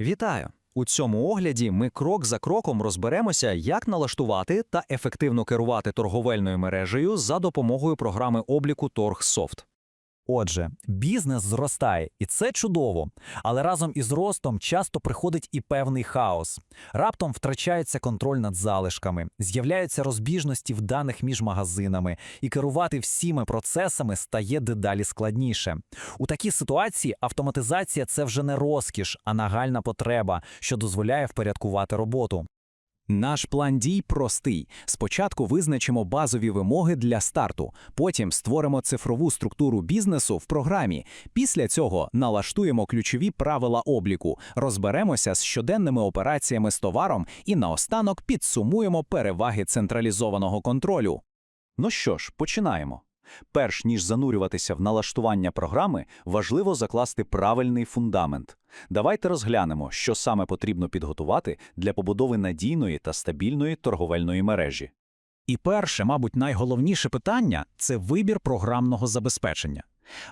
Вітаю! У цьому огляді ми крок за кроком розберемося, як налаштувати та ефективно керувати торговельною мережею за допомогою програми обліку ТоргСофт. Отже, бізнес зростає, і це чудово. Але разом із ростом часто приходить і певний хаос. Раптом втрачається контроль над залишками, з'являються розбіжності в даних між магазинами, і керувати всіми процесами стає дедалі складніше. У такій ситуації автоматизація це вже не розкіш, а нагальна потреба, що дозволяє впорядкувати роботу. Наш план дій простий. Спочатку визначимо базові вимоги для старту, потім створимо цифрову структуру бізнесу в програмі. Після цього налаштуємо ключові правила обліку, розберемося з щоденними операціями з товаром і наостанок підсумуємо переваги централізованого контролю. Ну що ж, починаємо. Перш ніж занурюватися в налаштування програми, важливо закласти правильний фундамент. Давайте розглянемо, що саме потрібно підготувати для побудови надійної та стабільної торговельної мережі. І перше, мабуть, найголовніше питання це вибір програмного забезпечення.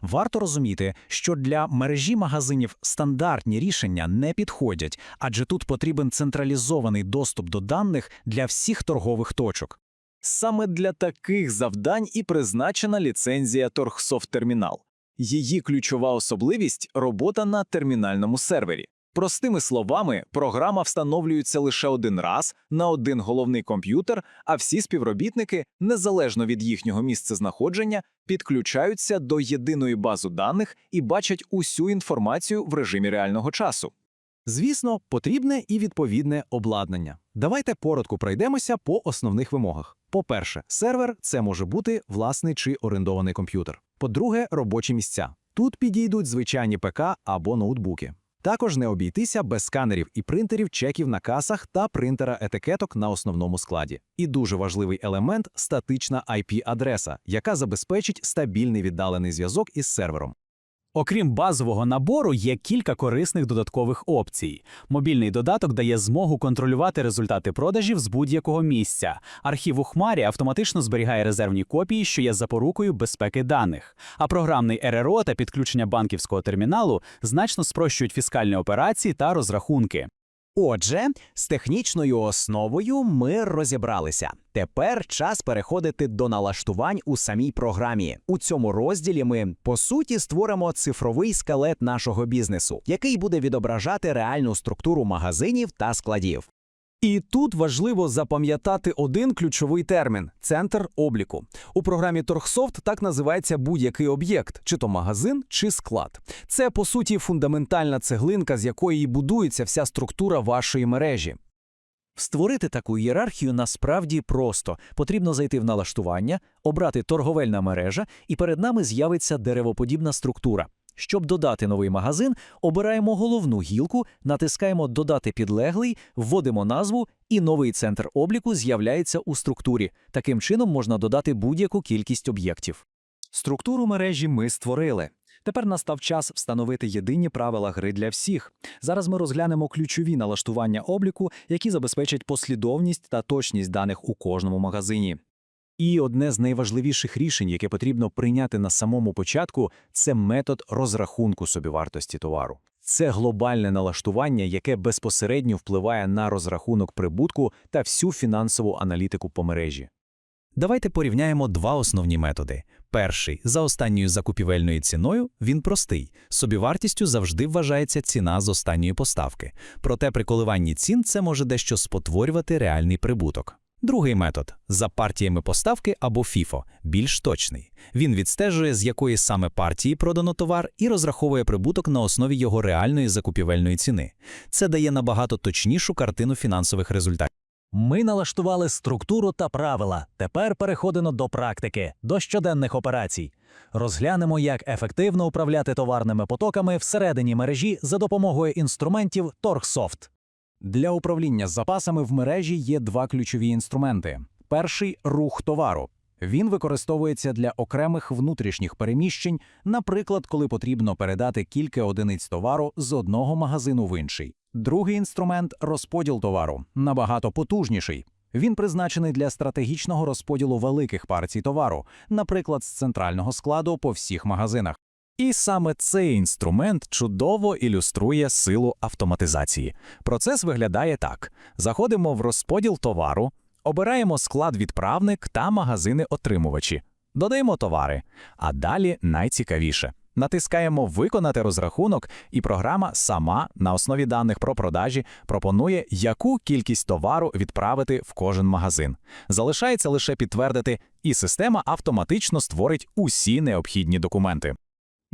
Варто розуміти, що для мережі магазинів стандартні рішення не підходять, адже тут потрібен централізований доступ до даних для всіх торгових точок. Саме для таких завдань і призначена ліцензія Торгсофт Термінал. Її ключова особливість робота на термінальному сервері. Простими словами, програма встановлюється лише один раз на один головний комп'ютер, а всі співробітники, незалежно від їхнього місцезнаходження, підключаються до єдиної бази даних і бачать усю інформацію в режимі реального часу. Звісно, потрібне і відповідне обладнання. Давайте коротко пройдемося по основних вимогах. По-перше, сервер це може бути власний чи орендований комп'ютер. По-друге, робочі місця. Тут підійдуть звичайні ПК або ноутбуки. Також не обійтися без сканерів і принтерів чеків на касах та принтера етикеток на основному складі. І дуже важливий елемент статична IP-адреса, яка забезпечить стабільний віддалений зв'язок із сервером. Окрім базового набору, є кілька корисних додаткових опцій. Мобільний додаток дає змогу контролювати результати продажів з будь-якого місця. Архів у хмарі автоматично зберігає резервні копії, що є запорукою безпеки даних. А програмний РРО та підключення банківського терміналу значно спрощують фіскальні операції та розрахунки. Отже, з технічною основою ми розібралися. Тепер час переходити до налаштувань у самій програмі. У цьому розділі ми, по суті, створимо цифровий скелет нашого бізнесу, який буде відображати реальну структуру магазинів та складів. І тут важливо запам'ятати один ключовий термін центр обліку. У програмі Торгсофт так називається будь-який об'єкт, чи то магазин, чи склад. Це по суті фундаментальна цеглинка, з якої і будується вся структура вашої мережі. Створити таку ієрархію насправді просто. Потрібно зайти в налаштування, обрати торговельна мережа, і перед нами з'явиться деревоподібна структура. Щоб додати новий магазин, обираємо головну гілку, натискаємо Додати підлеглий, вводимо назву, і новий центр обліку з'являється у структурі. Таким чином можна додати будь-яку кількість об'єктів. Структуру мережі ми створили. Тепер настав час встановити єдині правила гри для всіх. Зараз ми розглянемо ключові налаштування обліку, які забезпечать послідовність та точність даних у кожному магазині. І одне з найважливіших рішень, яке потрібно прийняти на самому початку, це метод розрахунку собівартості товару. Це глобальне налаштування, яке безпосередньо впливає на розрахунок прибутку та всю фінансову аналітику по мережі. Давайте порівняємо два основні методи. Перший за останньою закупівельною ціною він простий. Собівартістю завжди вважається ціна з останньої поставки. Проте при коливанні цін це може дещо спотворювати реальний прибуток. Другий метод за партіями поставки або FIFO, більш точний. Він відстежує, з якої саме партії продано товар, і розраховує прибуток на основі його реальної закупівельної ціни. Це дає набагато точнішу картину фінансових результатів. Ми налаштували структуру та правила. Тепер переходимо до практики, до щоденних операцій. Розглянемо, як ефективно управляти товарними потоками всередині мережі за допомогою інструментів Торгсофт. Для управління запасами в мережі є два ключові інструменти. Перший рух товару. Він використовується для окремих внутрішніх переміщень, наприклад, коли потрібно передати кілька одиниць товару з одного магазину в інший. Другий інструмент розподіл товару, набагато потужніший. Він призначений для стратегічного розподілу великих партій товару, наприклад, з центрального складу по всіх магазинах. І саме цей інструмент чудово ілюструє силу автоматизації. Процес виглядає так: заходимо в розподіл товару, обираємо склад відправник та магазини-отримувачі, додаємо товари, а далі найцікавіше. Натискаємо Виконати розрахунок, і програма сама на основі даних про продажі пропонує, яку кількість товару відправити в кожен магазин. Залишається лише підтвердити, і система автоматично створить усі необхідні документи.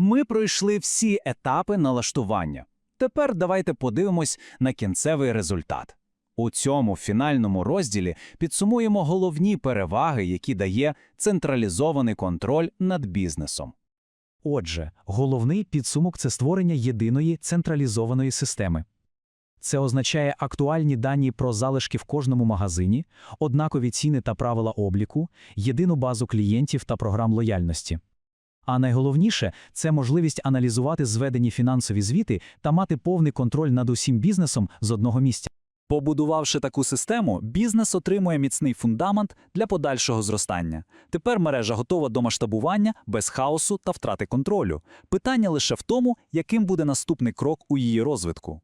Ми пройшли всі етапи налаштування. Тепер давайте подивимось на кінцевий результат. У цьому фінальному розділі підсумуємо головні переваги, які дає централізований контроль над бізнесом. Отже, головний підсумок це створення єдиної централізованої системи. Це означає актуальні дані про залишки в кожному магазині, однакові ціни та правила обліку, єдину базу клієнтів та програм лояльності. А найголовніше це можливість аналізувати зведені фінансові звіти та мати повний контроль над усім бізнесом з одного місця. Побудувавши таку систему, бізнес отримує міцний фундамент для подальшого зростання. Тепер мережа готова до масштабування без хаосу та втрати контролю. Питання лише в тому, яким буде наступний крок у її розвитку.